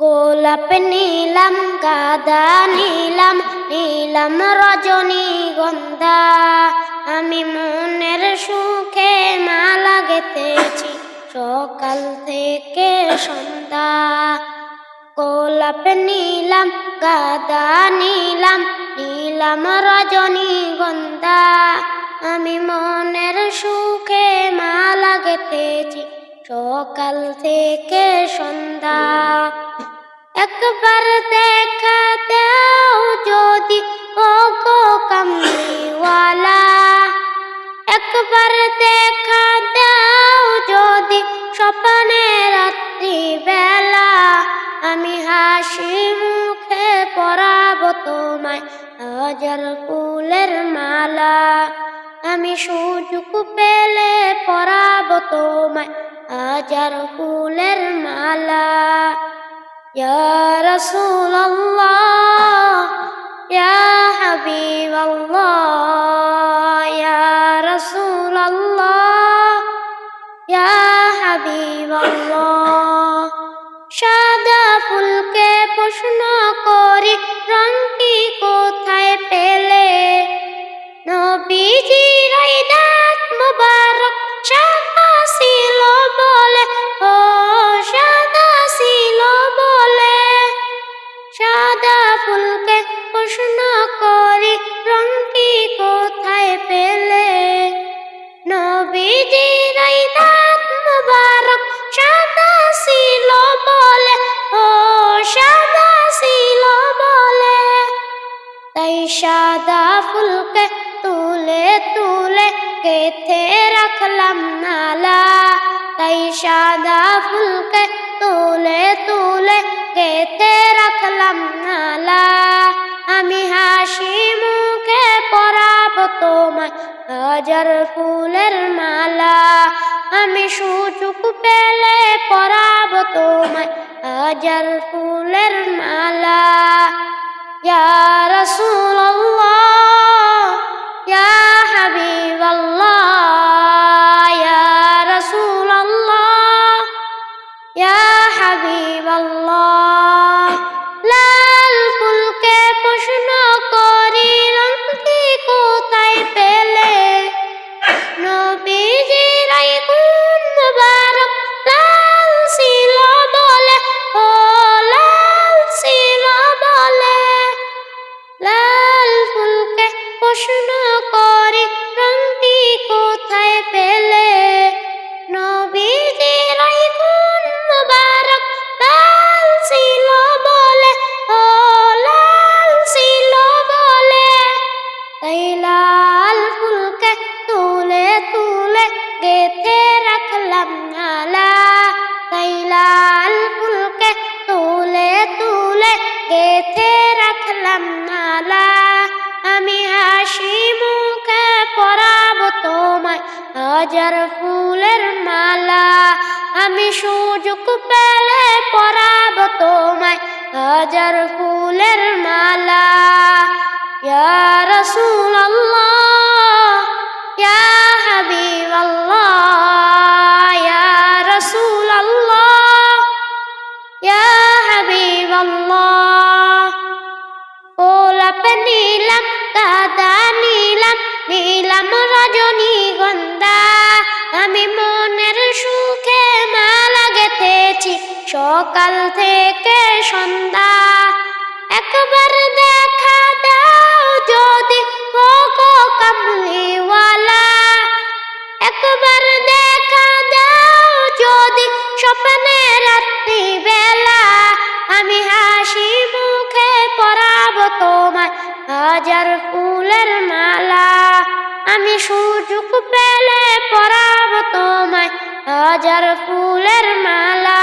গোলাপ নীলাম, গাদা নীলাম নীলাম রজনী গন্ধা। আমি মনের সুখে মালা গেতেছি সকাল থেকে সন্ধ্যা। গোলাপ নীলাম, গাদা নীলাম নীলাম রজনী গন্ধা। আমি মনের সুখে মালা গেতেছি সকাল থেকে সন্ধ্যা। একবার দেখা দাও যদি ও গো কামলিওয়ালা। একবার দেখা দাও যদি, স্বপ্নে রাত্রি বেলা আমি হাসি মুখে পরাবো তোমায়, হাজার ফুলের মালা। আমি সুযোগ পেলে পরাবো তোমায় আচার ফুলের মালা। রসুল হাবিব রসুল হাবিব সাদা ফুলকে প্রশ্ন করি রঙটি কোথায় পেলে? নবীজ তাই সাদা ফুলকে তুলে তুলে কেথে রাখলাম নালা। তাই সাদা ফুলকে তুলে তুলে কেথে রাখলাম নালা। আমি হাসি মুখে পরাবো তোমায় হাজার ফুলের মালা। আমি সুযোগ পেলে পরাবো তোমায় হাজার ফুলের মালা। يا رسول الله يا حبيب الله يا رسول الله يا حبيب الله লাল ফুলকে প্রশ্ন করি রংটি কোথায় পেলে নবীজির প্রশ্ন করে, ক্রান্তি কোথায় পেলে? নবীজির গুণ মুবারক লাল ছিল বলে, ও লাল ছিল বলে। তাই তুলে তুলে গেথে হাজার ফুলের মালা আমি সুযোগ পেলে পরাব তোমায়। হাজার ফুলের মালা يا সকাল থেকে সন্ধ্যা একবার দেখা দাও যদি ও কামলিওয়ালা। একবার দেখা দাও যদি স্বপ্নে রাত্রি বেলা আমি হাসি মুখে পরাবো তোমায় হাজার ফুলের মালা। আমি সুযোগ পেলে পরাবো তোমায় হাজার ফুলের মালা।